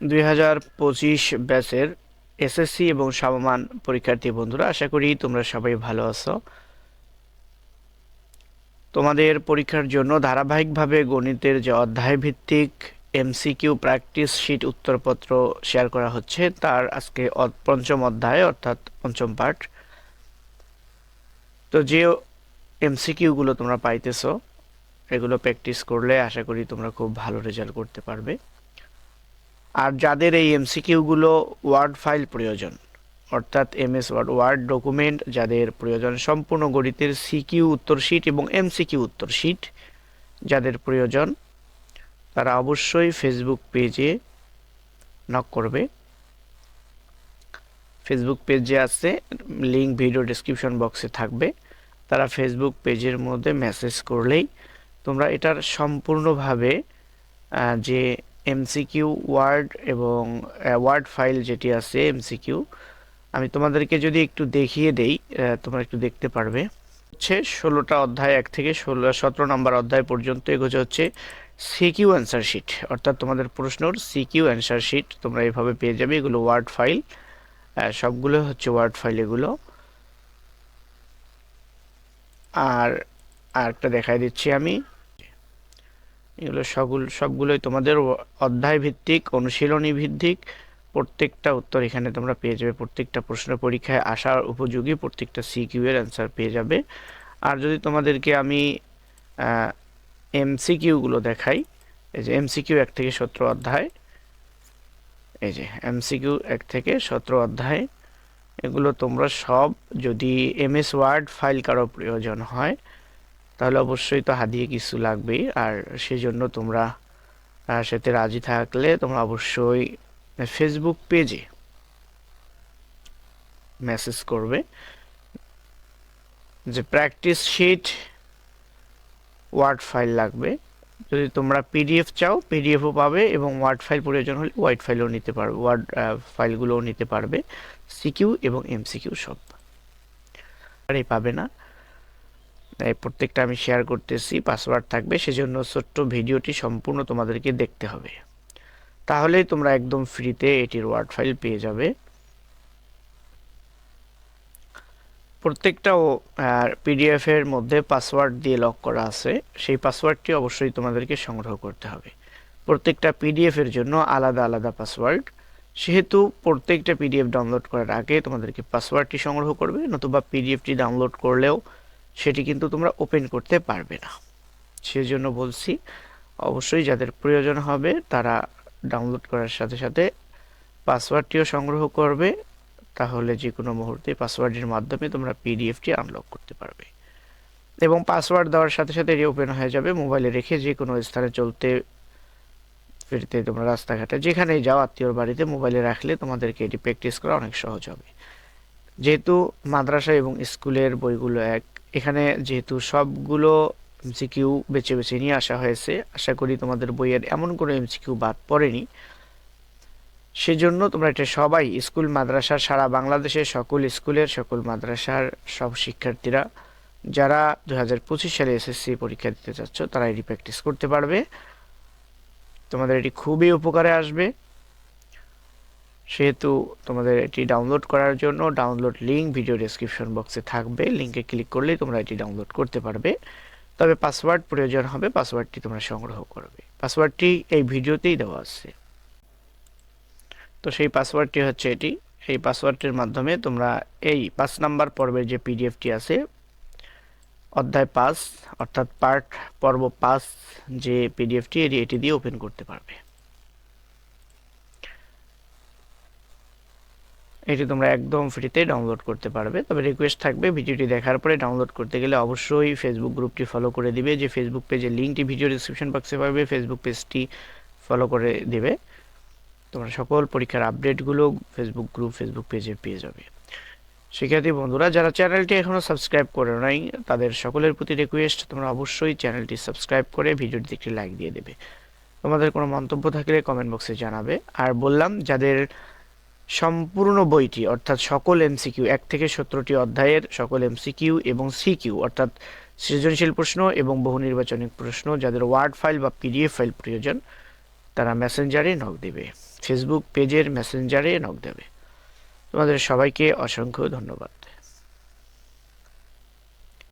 দুই হাজার পঁচিশ ব্যাচের এসএসসি এবং সমমান পরীক্ষার্থী বন্ধুরা, আশা করি তোমরা সবাই ভালো আছো। তোমাদের পরীক্ষার জন্য ধারাবাহিকভাবে গণিতের যে অধ্যায় ভিত্তিক এমসিকিউ প্র্যাকটিস শিট উত্তরপত্র শেয়ার করা হচ্ছে, তার আজকে পঞ্চম অধ্যায় অর্থাৎ পঞ্চম পার্ট তো যে এমসিকিউগুলো তোমরা পাইতেছো, এগুলো প্র্যাকটিস করলে আশা করি তোমরা খুব ভালো রেজাল্ট করতে পারবে। আর যাদের এই এমসিকিউগুলো ওয়ার্ড ফাইল প্রয়োজন, অর্থাৎ এমএস ওয়ার্ড ওয়ার্ড ডকুমেন্ট যাদের প্রয়োজন, সম্পূর্ণ গণিতের সিকিউ উত্তর শিট এবং এমসিকিউ উত্তর শিট যাদের প্রয়োজন, তারা অবশ্যই ফেসবুক পেজে নক করবে। ফেসবুক পেজে আছে লিঙ্ক ভিডিও ডেসক্রিপশন বক্সে থাকবে। তারা ফেসবুক পেজের মধ্যে মেসেজ করলেই তোমরা এটার সম্পূর্ণভাবে যে এমসিকিউ ওয়ার্ড এবং ওয়ার্ড ফাইল যেটি আছে এমসিকিউ আমি তোমাদেরকে যদি একটু দেখিয়ে দেই তোমরা একটু দেখতে পারবে। হচ্ছে ষোলোটা অধ্যায়, এক থেকে ষোলো, সতেরো নম্বর অধ্যায় পর্যন্ত এগুলো হচ্ছে সিকিউ অ্যান্সার শিট অর্থাৎ তোমাদের প্রশ্নর সিকিউ অ্যান্সার শিট তোমরা এইভাবে পেয়ে যাবে, এগুলো ওয়ার্ড ফাইল সবগুলো হচ্ছে ওয়ার্ড ফাইল এগুলো। আর আরেকটা দেখাই দিচ্ছি আমি। এগুলো সবগুলো, সবগুলোই তোমাদের অধ্যায় ভিত্তিক অনুশীলনী ভিত্তিক প্রত্যেকটা উত্তর এখানে তোমরা পেয়ে যাবে। প্রত্যেকটা প্রশ্ন পরীক্ষায় আসার উপযোগী প্রত্যেকটা সিকিউ এর অ্যান্সার পেয়ে যাবে। আর যদি তোমাদেরকে আমি এমসিকিউগুলো দেখাই, এই যে এমসিকিউ এক থেকে সতেরো অধ্যায়, এই যে এমসিকিউ এক থেকে সতেরো অধ্যায়, এগুলো তোমরা সব যদি এমএস ওয়ার্ড ফাইল কারও প্রয়োজন হয় তাহলে অবশ্যই তো হাদিয়ে কিছু লাগবেই। আর সেজন্য তোমরা সাথে রাজি থাকলে তোমরা অবশ্যই ফেসবুক পেজে মেসেজ করবে। যে প্র্যাকটিস শিট ওয়ার্ড ফাইল লাগবে। যদি তোমরা পিডিএফ চাও পিডিএফও পাবে এবং ওয়ার্ড ফাইল প্রয়োজন হলে ওয়ার্ড ফাইলও নিতে পারবে ওয়ার্ড ফাইলগুলোও নিতে পারবে সিকিউ এবং এমসিকিউ সব। আর এই পাবে না। এই প্রত্যেকটা আমি শেয়ার করতেছি পাসওয়ার্ড থাকবে, সেজন্য ছোট্ট ভিডিওটি সম্পূর্ণ তোমাদেরকে দেখতে হবে। তাহলেই তোমরা একদম ফ্রিতে এটির ওয়ার্ড ফাইল পেয়ে যাবে। প্রত্যেকটা পিডিএফ এর মধ্যে পাসওয়ার্ড দিয়ে লক করা আছে, সেই পাসওয়ার্ডটি অবশ্যই তোমাদেরকে সংগ্রহ করতে হবে। প্রত্যেকটা পিডিএফ এর জন্য আলাদা আলাদা পাসওয়ার্ড সেহেতু প্রত্যেকটা পিডিএফ ডাউনলোড করার আগে তোমাদেরকে পাসওয়ার্ডটি সংগ্রহ করবে, নতুবা পিডিএফটি ডাউনলোড করলেও সেটি কিন্তু তোমরা ওপেন করতে পারবে না। সেজন্য বলছি, অবশ্যই যাদের প্রয়োজন হবে, তারা ডাউনলোড করার সাথে সাথে পাসওয়ার্ডটিও সংগ্রহ করবে, তাহলে যে কোনো মুহূর্তে পাসওয়ার্ডের মাধ্যমে তোমরা পিডিএফটি আনলক করতে পারবে। এবং পাসওয়ার্ড দেওয়ার সাথে সাথে এটি ওপেন হয়ে যাবে মোবাইলে রেখে যে কোনো স্থানে চলতে ফিরতে তোমরা রাস্তাঘাটে, যেখানেই যাও, আত্মীয়র বাড়িতে মোবাইলে রাখলে তোমাদেরকে এটি প্র্যাকটিস করা অনেক সহজ হবে। যেহেতু মাদ্রাসা এবং স্কুলের বইগুলো এক এখানে যেহেতু সবগুলো এমসিকিউ বেছে বেছে নিয়ে আসা হয়েছে, আশা করি তোমাদের বইয়ের এমন কোনো এমসিকিউ বাদ পড়েনি। সেজন্য তোমরা এটা সবাই, স্কুল মাদ্রাসার সারা বাংলাদেশের সকল স্কুলের, সকল মাদ্রাসার সব শিক্ষার্থীরা, যারা দু হাজার পঁচিশ সালে এসএসসি পরীক্ষা দিতে চাচ্ছ, তারা এটি প্র্যাকটিস করতে পারবে। তোমাদের এটি খুবই উপকারে আসবে। সেহেতু তোমাদের এটি ডাউনলোড করার জন্য ডাউনলোড লিঙ্ক ভিডিও ডেসক্রিপশন বক্সে থাকবে। লিঙ্কে ক্লিক করলেই তোমরা এটি ডাউনলোড করতে পারবে। তবে পাসওয়ার্ড প্রয়োজন হবে পাসওয়ার্ডটি তোমরা সংগ্রহ করবে। পাসওয়ার্ডটি এই ভিডিওতেই দেওয়া আছে। তো সেই পাসওয়ার্ডটি হচ্ছে এটি। এই পাসওয়ার্ডটির মাধ্যমে তোমরা এই পাঁচ নাম্বার পর্বের যে পিডিএফটি আছে, অধ্যায় পাস অর্থাৎ পার্ট পর্ব পাস যে পিডিএফটি এটি এটি দিয়ে ওপেন করতে পারবে। এটি তোমরা একদম ফ্রিতে ডাউনলোড করতে পারবে। তবে রিকোয়েস্ট থাকবে ভিডিওটি দেখার পরে ডাউনলোড করতে গেলে অবশ্যই ফেসবুক গ্রুপটি ফলো করে দিবে। যে ফেসবুক পেজের লিঙ্কটি ভিডিও ডিসক্রিপশন বক্সে পাবে ফেসবুক পেজটি ফলো করে দিবে। তোমরা সকল পরীক্ষার আপডেটগুলো ফেসবুক গ্রুপ ফেসবুক পেজে পেয়ে যাবে। শিক্ষার্থী বন্ধুরা, যারা চ্যানেলটি এখনও সাবস্ক্রাইব করে নাই, তাদের সকলের প্রতি রিকোয়েস্ট তোমরা অবশ্যই চ্যানেলটি সাবস্ক্রাইব করে ভিডিওটিতে একটি লাইক দিয়ে দেবে। তোমাদের কোনো মন্তব্য থাকলে কমেন্ট বক্সে জানাবে। আর বললাম, যাদের সম্পূর্ণ বইটি, অর্থাৎ সকল এমসিকিউ এক থেকে সতেরোটি অধ্যায়ের সকল এমসিকিউ এবং সিকিউ অর্থাৎ সৃজনশীল প্রশ্ন এবং বহু নির্বাচনিক প্রশ্ন, যাদের ওয়ার্ড ফাইল বা পিডিএফ ফাইল প্রয়োজন, তারা মেসেঞ্জারে নক দেবে। ফেসবুক পেজের মেসেঞ্জারে নক দেবে। তোমাদের সবাইকে অসংখ্য ধন্যবাদ।